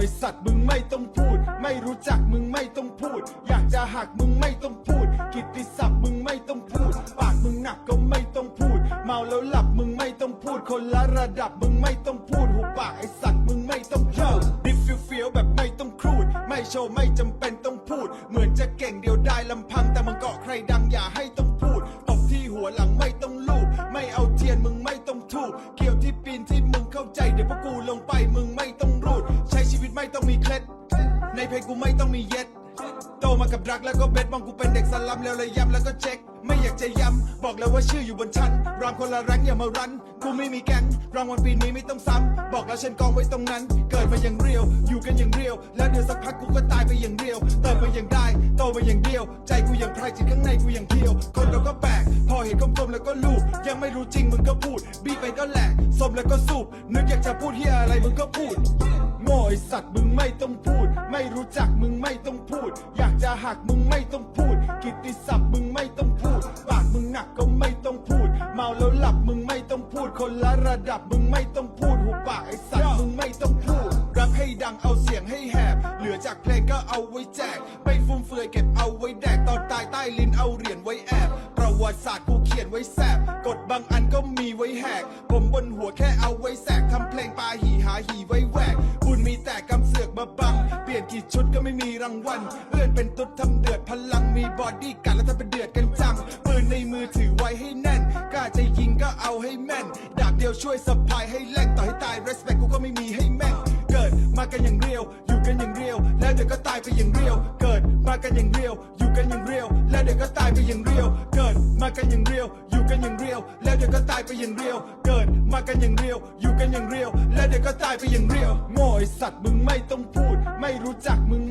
ไอสัตว์มึงไม่ต้องพูด ไม่รู้จักมึงไม่ต้องพูด อยากจะหักมึงไม่ต้องพูด กิตติศัพท์มึงไม่ต้องพูด ปากมึงหนักก็ไม่ต้องพูด เมาแล้วหลับมึงไม่ต้องพูด คนละระดับมึงไม่ต้องพูด หูปากไอสัตว์มึงไม่ต้องเย้าดิฟฟิลเฟียวแบบไม่ต้องครูด ไม่โชว์ไม่จำเป็นต้องพูด เหมือนจะเก่งเดียวได้ลำพังแต่มันเกาะใครดังอย่าให้ต้องพูดตบที่หัวหลัง มึงเข้าใจเดี๋ยวพวกกูลงไปมึงไม่ต้องรูด ใช้ชีวิตไม่ต้องมีเคล็ด ในเพลงกูไม่ต้องมีเย็ด โตมากับรักแล้วก็เบ็ดมองกูเป็นเด็กสลัมแล้วเลยย้ำแล้วก็เช็ค ไม่อยากจะย้ำบอกแล้วว่าชื่ออยู่บนชั้นรามคนละแรงอย่ามารัน กูไม่มีแก๊งรางวัลปีนี้ไม่ต้องซ้ำบอกแล้วฉันกองไว้ตรงนั้น เกิดมาอย่างเรียว อยู่กันอย่างเรียว แล้วเดี๋ยวสักพักกูก็ตายไปอย่างเรียวเติบมาอย่างได้ โตมาอย่างเดียว ใจกูอย่างไพรจิตข้างในกูอย่างเพียว คนเราก็แปลกพอเห็นกลมๆแล้วก็ลูบยัง ไม่รู้จริงมึงก็พูด บีไปก็แหลกสมแล้วก็สูบนึกอยากจะพูดเฮียอะไรมึงก็พูดโง่ไอสัตว์มึงไม่ต้องพูด ไม่รู้จักมึงไม่ต้องพูด อยากจะหักมึงไม่ต้องพูด กิตติศัพท์มึงไม่ต้องพูด ปากมึงหนักก็ไม่ต้องพูด เมาแล้วหลับมึงไม่ต้องพูด คนละระดับมึงไม่ต้องพูดหูปากไอสัตว์มึงไม่ต้องพูดรับให้ดังเอาเสียงให้แหบ เหลือจากเพลงก็เอาไว้แจกไม่ฟุ่มเฟือยเก็บเอาไว้แดกตอนตายใต้ลิ้นเอาเหรียญไว้แอบ ประวัติศาสตร์กูเขียนไว้แสบกฎบางอันก็มีไว้แหก ผมบนหัวแค่เอาไว้แสกทำเพลงปาหีหาหีไว้แหวกบุญมีแต่กำเสือกมาบัง เปลี่ยนกี่ชุดก็ไม่มีรางวัลเลื่อนเป็นตุ๊ดทำเดือดพลังมีบอดี้กันแล้วทำเป็นเดือดกันจังปืนในมือถือไว้ให้แน่นกล้าจะยิงก็เอาให้แม่น ดาบเดียวช่วยสะพายให้แล่นต่อให้ตาย respect กูก็ไม่มีให้แม่งเกิดมากันอย่างเรียว อยู่กันอย่างเรียว แล้วเดี๋ยวก็ตายไปอย่างเรียว เกิดมากันอย่างเรียว แล้วเดี๋ยวก็ตายไปอย่างเรียว เกิดมากันอย่างเรียว อยู่กันอย่างเรียว แล้วเดี๋ยวก็ตายไปอย่างเรียว เกิดมากันอย่างเรียว อยู่กันอย่างเรียว แล้วเดี๋ยวก็ตายไปอย่างเรียวโง่ไอสัตว์มึงไม่ต้องพูด ไม่รู้จักมึง